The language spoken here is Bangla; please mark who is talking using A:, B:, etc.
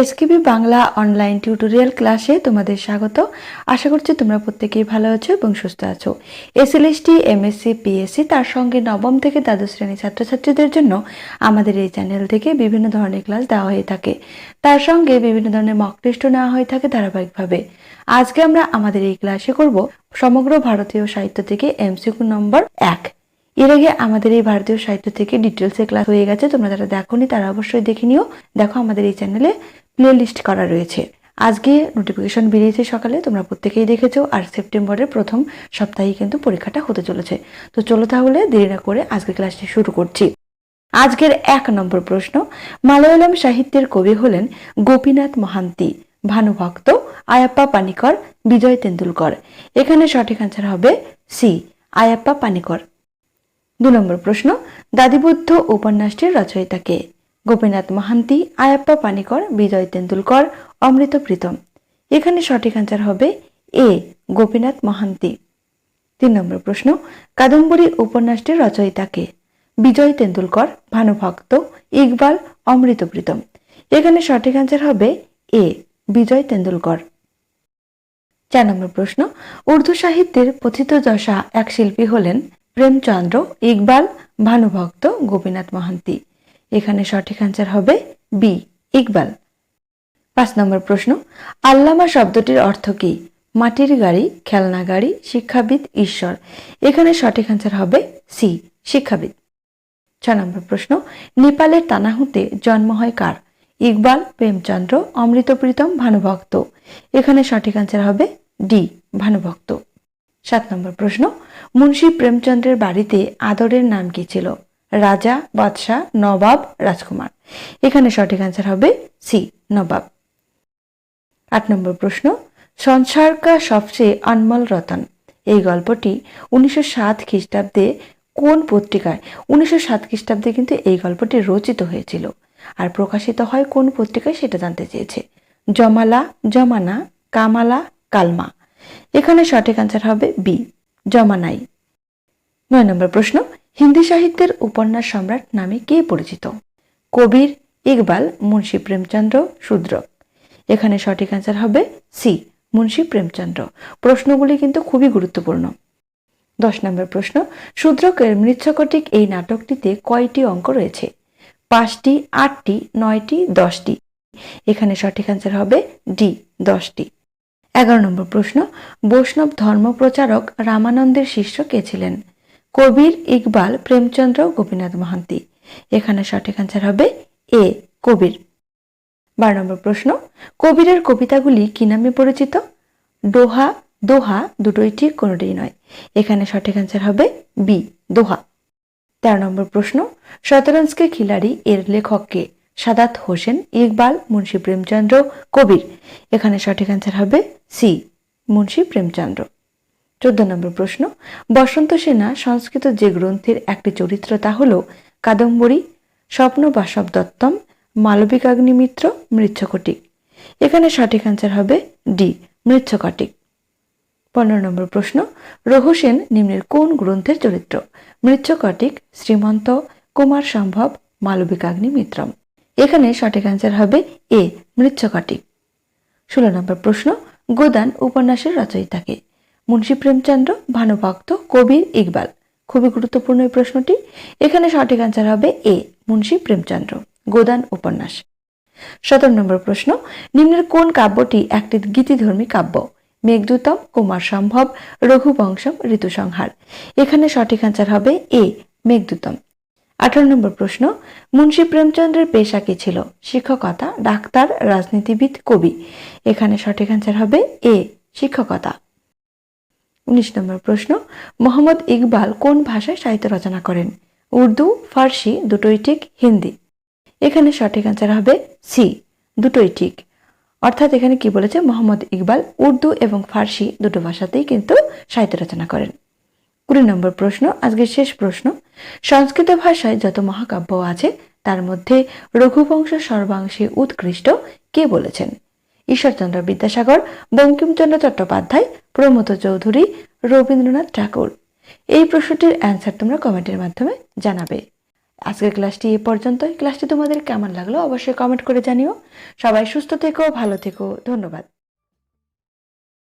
A: এসকিবি বাংলা অনলাইন টিউটোরিয়াল ক্লাসে তোমাদের স্বাগত। আশা করছি তোমরা প্রত্যেকেই ভালো আছো এবং সুস্থ আছো। এসএলএসটি এমএসসি পিএসসি তার সঙ্গে নবম থেকে দ্বাদশ শ্রেণি ছাত্রছাত্রীদের জন্য আমাদের এই চ্যানেল থেকে বিভিন্ন ধরনের ক্লাস দেওয়া হয়ে থাকে। তার সঙ্গে বিভিন্ন ধরনের মক টেস্টও নেওয়া হয়ে থাকে ধারাবাহিকভাবে। আজকে আমরা আমাদের এই ক্লাসে করব সমগ্র ভারতীয় সাহিত্য থেকে এমসিকিউ নম্বর এক। এর আগে আমাদের এই ভারতীয় সাহিত্য থেকে ডিটেলসে ক্লাস হয়ে গেছে, তোমরা যারা দেখোনি তারা অবশ্যই দেখে নিও। দেখো আমাদের এই চ্যানেলে প্লে লিস্ট করা রয়েছে। আজকে নোটিফিকেশন বেরিয়েছে সকালে, তোমরা প্রত্যেকেই দেখেছ, আর সেপ্টেম্বরের প্রথম সপ্তাহে কিন্তু পরীক্ষাটা হতে চলেছে। তো চলো তাহলে দেরি না করে আজকে ক্লাসটি শুরু করছি। আজকের এক নম্বর প্রশ্ন, মালয়ালম সাহিত্যের কবি হলেন গোপীনাথ মহান্তি, ভানুভক্ত আয়াপ্পা পানিকর, বিজয় তেন্ডুলকর। এখানে সঠিক আনসার হবে সি আয়াপ্পা পানিকর। দু নম্বর প্রশ্ন, দাদিবুদ্ধ উপন্যাসটির রচয়িতা কে? গোপীনাথ মহান্তি, আয়াপ্পা পানিকর, বিজয় তেন্ডুলকর, অমৃত প্রীতম। এখানে সঠিক আনসার হবে এ, গোপীনাথ মহান্তি। তিন নম্বর প্রশ্ন, কাদম্বরী উপন্যাসটির রচয়িতাকে? বিজয় তেন্ডুলকর, ভানুভক্ত, ইকবাল, অমৃত প্রীতম। এখানে সঠিক আনসার হবে এ, বিজয় তেন্ডুলকর। চার নম্বর প্রশ্ন, উর্দু সাহিত্যের পথিত যশা এক শিল্পী হলেন প্রেমচন্দ্র, ইকবাল, ভানুভক্ত, গোপীনাথ মহান্তি। এখানে সঠিক আনসার হবে বি ইকবাল। পাঁচ নম্বর প্রশ্ন, আল্লামা শব্দটির অর্থ কি? মাটির গাড়ি, খেলনা গাড়ি, শিক্ষাবিদ, ঈশ্বর। এখানে সঠিক আনসার হবে সি শিক্ষাবিদ। ছ নম্বর প্রশ্ন, নেপালের তানাহুতে জন্ম হয় কার? ইকবাল, প্রেমচন্দ্র, অমৃতপ্রীতম, ভানুভক্ত। এখানে সঠিক আনসার হবে ডি ভানুভক্ত। সাত নম্বর প্রশ্ন, মুন্সী প্রেমচন্দ্রের বাড়িতে আদরের নাম কি ছিল? রাজা, বাদশাহ, নবাব, রাজকুমার। এখানে সঠিক আনসার হবে সি নবাব। আট নম্বর প্রশ্ন সংসার কা সবচেয়ে অনমল রতন? এই গল্পটি উনিশশো সাত খ্রিস্টাব্দে কোন পত্রিকায়, উনিশশো সাত খ্রিস্টাব্দে কিন্তু এই গল্পটি রচিত হয়েছিল। আর প্রকাশিত হয় কোন পত্রিকায় সেটা জানতে চেয়েছে? জমালা, জমানা, কামালা, কালমা। এখানে সঠিক আনসার হবে বি জমানাই। নয় নম্বর প্রশ্ন হিন্দি সাহিত্যের উপন্যাস সম্রাট নামে কে পরিচিত? কবির ইকবাল মুন্সী প্রেমচন্দ্র শূদ্রক এখানে সঠিক আনসার হবে সি, মুন্সী প্রেমচন্দ্র। প্রশ্নগুলি কিন্তু খুবই গুরুত্বপূর্ণ। দশ নম্বর প্রশ্ন, শূদ্রকের মৃচ্ছকটিক এই নাটকটিতে কয়টি অঙ্ক রয়েছে? পাঁচটি, আটটি, নয়টি, দশটি। এখানে সঠিক আনসার হবে ডি, দশটি। এগারো নম্বর প্রশ্ন, বৈষ্ণব ধর্ম প্রচারক রামানন্দের শিষ্য কে ছিলেন? কবির ইকবাল প্রেমচন্দ্র গোপীনাথ মহান্তি। এখানে সঠিক আনসার হবে এ, কবির। বারো নম্বর প্রশ্ন, কবিরের কবিতাগুলি কি নামে পরিচিত? দোহা দোহা দুটোই ঠিক, কোনোটাই নয়। এখানে সঠিক আনসার হবে বি, দোহা। তেরো নম্বর প্রশ্ন, শতরঞ্জকে খিলাড়ি এর লেখককে সাদাত হোসেন, ইকবাল, মুন্সী প্রেমচন্দ্র, কবির। এখানে সঠিক আনসার হবে সি, মুন্সী প্রেমচন্দ্র। চোদ্দ নম্বর প্রশ্ন, বসন্ত সেনা সংস্কৃত যে গ্রন্থের একটি চরিত্র তা হল কাদম্বরী, স্বপ্ন বাসব দত্তম মালবিকাগ্নিমিত্র মৃচ্ছকটিক। এখানে সঠিক আনসার হবে ডি মৃচ্ছকটিক। পনেরো নম্বর প্রশ্ন রঘুসেন নিম্নের কোন গ্রন্থের চরিত্র? মৃচ্ছকটিক, শ্রীমন্ত, কুমার সম্ভব মালবিকাগ্নি মিত্রম এখানে সঠিক আনসার হবে এ মৃচ্ছকটিক। ষোলো নম্বর প্রশ্ন, গোদান উপন্যাসের রচয়িতাকে। মুন্সী প্রেমচন্দ্র, ভানুভক্ত, কবির, ইকবাল। খুবই গুরুত্বপূর্ণ এই প্রশ্নটি। এখানে সঠিক আনসার হবে এ, মুন্সী প্রেমচন্দ্র। গোদান উপন্যাস। সতেরো নম্বর প্রশ্ন, নিম্নের কোন কাব্যটি একটি গীতিধর্মী কাব্য? মেঘদূতম, কুমার সম্ভব, রঘুবংশম, ঋতুসংহার। এখানে সঠিক আনসার হবে এ, মেঘদূতম। আঠারো নম্বর প্রশ্ন, মুন্সী প্রেমচন্দ্রের পেশা কি ছিল? শিক্ষকতা, ডাক্তার, রাজনীতিবিদ, কবি। এখানে সঠিক আনসার হবে এ, শিক্ষকতা। উনিশ নম্বর প্রশ্ন, মোহাম্মদ ইকবাল কোন ভাষায় সাহিত্য রচনা করেন? উর্দু, ফার্সি, দুটোই ঠিক, হিন্দি। এখানে সঠিক আনসার হবে সি, দুটোই ঠিক। অর্থাৎ এখানে কি বলেছে? মোহাম্মদ ইকবাল উর্দু এবং ফার্সি দুটো ভাষাতেই কিন্তু সাহিত্য রচনা করেন। কুড়ি নম্বর প্রশ্ন, আজকের শেষ প্রশ্ন, সংস্কৃত ভাষায় যত মহাকাব্য আছে, তার মধ্যে রঘুবংশ সর্বাংশে উৎকৃষ্ট কে বলেছেন? ঈশ্বরচন্দ্র বিদ্যাসাগর, বঙ্কিমচন্দ্র চট্টোপাধ্যায় প্রমোদ চৌধুরী, রবীন্দ্রনাথ ঠাকুর। এই প্রশ্নটির অ্যান্সার তোমরা কমেন্টের মাধ্যমে জানাবে। আজকের ক্লাসটি এ পর্যন্ত ক্লাসটি তোমাদের কেমন লাগল অবশ্যই কমেন্ট করে জানিও। সবাই সুস্থ থেকো, ভালো থেকো। ধন্যবাদ।